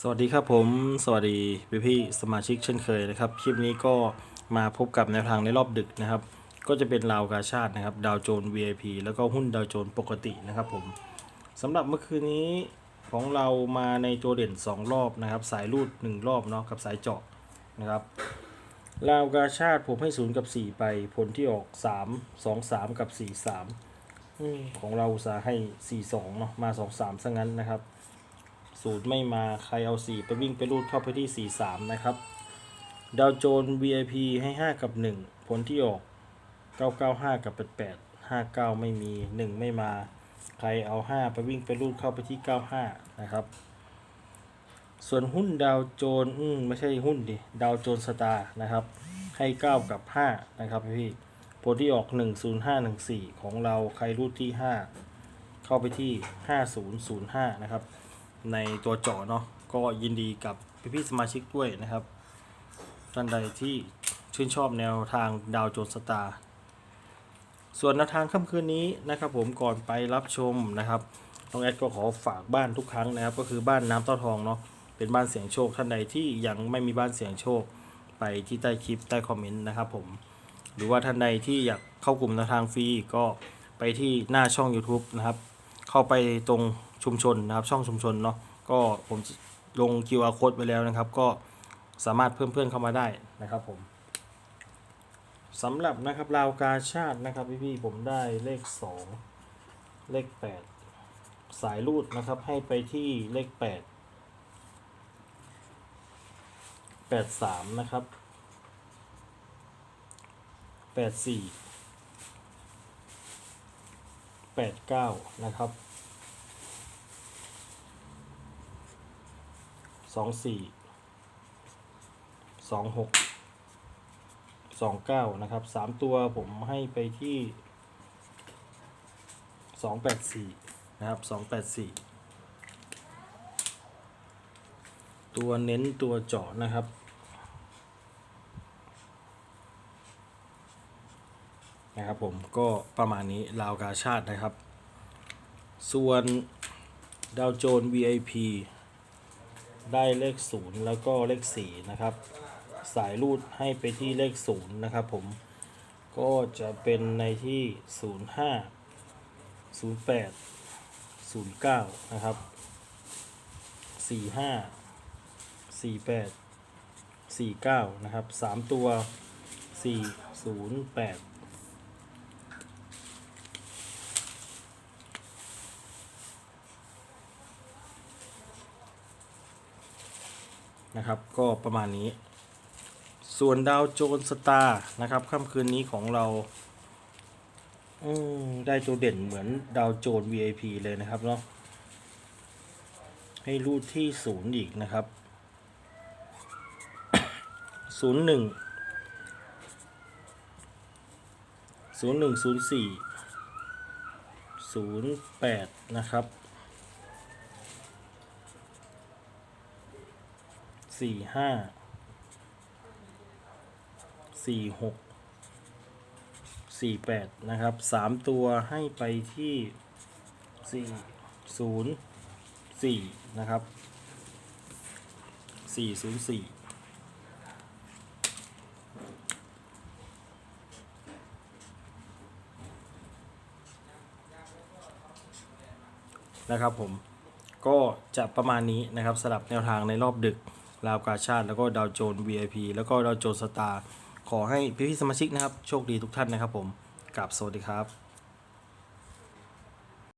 สวัสดีครับผมสวัสดีพี่พี่ๆสมาชิกเช่นเคยนะครับ คลิปนี้ก็มาพบกับแนวทางในรอบดึกนะครับ ก็จะเป็นราวกาชาตินะครับดาวโจน VIP แล้วก็หุ้นดาวโจนปกตินะครับผมสำหรับเมื่อคืนนี้ของเรามาในตัวเด่น 2 รอบนะครับ สายรูด 1 รอบเนาะกับสายเจาะนะครับราวกาชาติผมให้ 0 กับ 4 ไปผลที่ออก 3 2 3 กับ 4 3อืมของเราอุตสาห์ให้ 4 2เนาะมา 2 3ซะงั้นนะครับ สูตรไม่มาใครเอา 4 ไปวิ่งไปรูดเข้าไปที่ 4 3 นะครับ ดาวโจน VIP ให้ 5 กับ 1 ผลที่ออก 995 กับ 88 59 ไม่มี 1 ไม่มา ใครเอา 5 ไปวิ่งไปรูดเข้าไปที่ 95 นะครับ ส่วนหุ้นดาวโจนอืมไม่ใช่หุ้นดิ ดาวโจนสตาร์นะครับ ให้ 9 กับ 5 นะครับพี่ ผลที่ออก 10514 ของเราใครรูดที่ 5 เข้าไปที่ 5005 นะครับ ในตัวเจาะเนาะก็ยินดีกับพี่ๆสมาชิกด้วยนะครับ ท่านใดที่ชื่นชอบแนวทางดาวโจนสตาร์ส่วนแนวทางค่ำคืนนี้นะครับ ผมก่อนไปรับชมนะครับน้องแอดก็ขอฝากบ้านทุกครั้งนะครับ ก็คือบ้านน้ำเต้าทองเนาะเป็นบ้านเสียงโชคท่านใดที่ยังไม่มีบ้านเสียงโชคไปที่ใต้คลิปใต้คอมเมนต์นะครับผมหรือว่าท่านใดที่อยากเข้ากลุ่มแนวทางฟรีก็ไปที่หน้าช่อง YouTube นะครับ เข้าไปตรง ชุมชนนะครับ ช่องชุมชนเนาะก็ผมลง QR code ไว้แล้วนะครับ ก็สามารถเพิ่มเพื่อนเข้ามาได้นะครับผมสำหรับนะครับราวกาชาตินะครับพี่ๆผมได้เลข 2 เลข 8 สายรูดนะครับให้ไปที่เลข 8 83 นะครับ 84 89 นะครับ สองสี่สองหกสองเก้านะครับสามตัวผมให้ไปที่สองแปดสี่นะครับสองแปดสี่ตัวเน้นตัวเจาะนะครับนะครับผมก็ประมาณนี้ราวกาชาตินะครับ ส่วนดาวโจน VIP ได้เลข 0 แล้วก็เลข 4 นะครับ สายรูดให้ไปที่เลข 0 นะครับผมก็จะเป็นในที่ 05 08 09 นะครับ 45 48 49 นะครับ 3 ตัว 408 นะครับ ก็ประมาณนี้ ส่วนดาวโจนสตาร์นะครับค่ำคืนนี้ของเราได้ตัวเด่นเหมือนดาวโจน VIP เลยนะครับเนาะให้รูดที่ศูนย์อีกนะครับศูนย์หนึ่งศูนย์หนึ่งศูนย์สี่ศูนย์แปดนะครับ สี่ห้าสี่หกสี่แปดนะครับสามตัวให้ไปที่สี่ศูนย์สี่นะครับสี่ศูนย์สี่นะครับผมก็จะประมาณนี้นะครับสำหรับแนวทางในรอบดึก ลาวกาชาติแล้วก็ดาวโจน VIP แล้วก็ดาวโจนสตาร์ขอให้พี่ๆสมาชิกนะครับ โชคดีทุกท่านนะครับผมกับสวัสดีครับ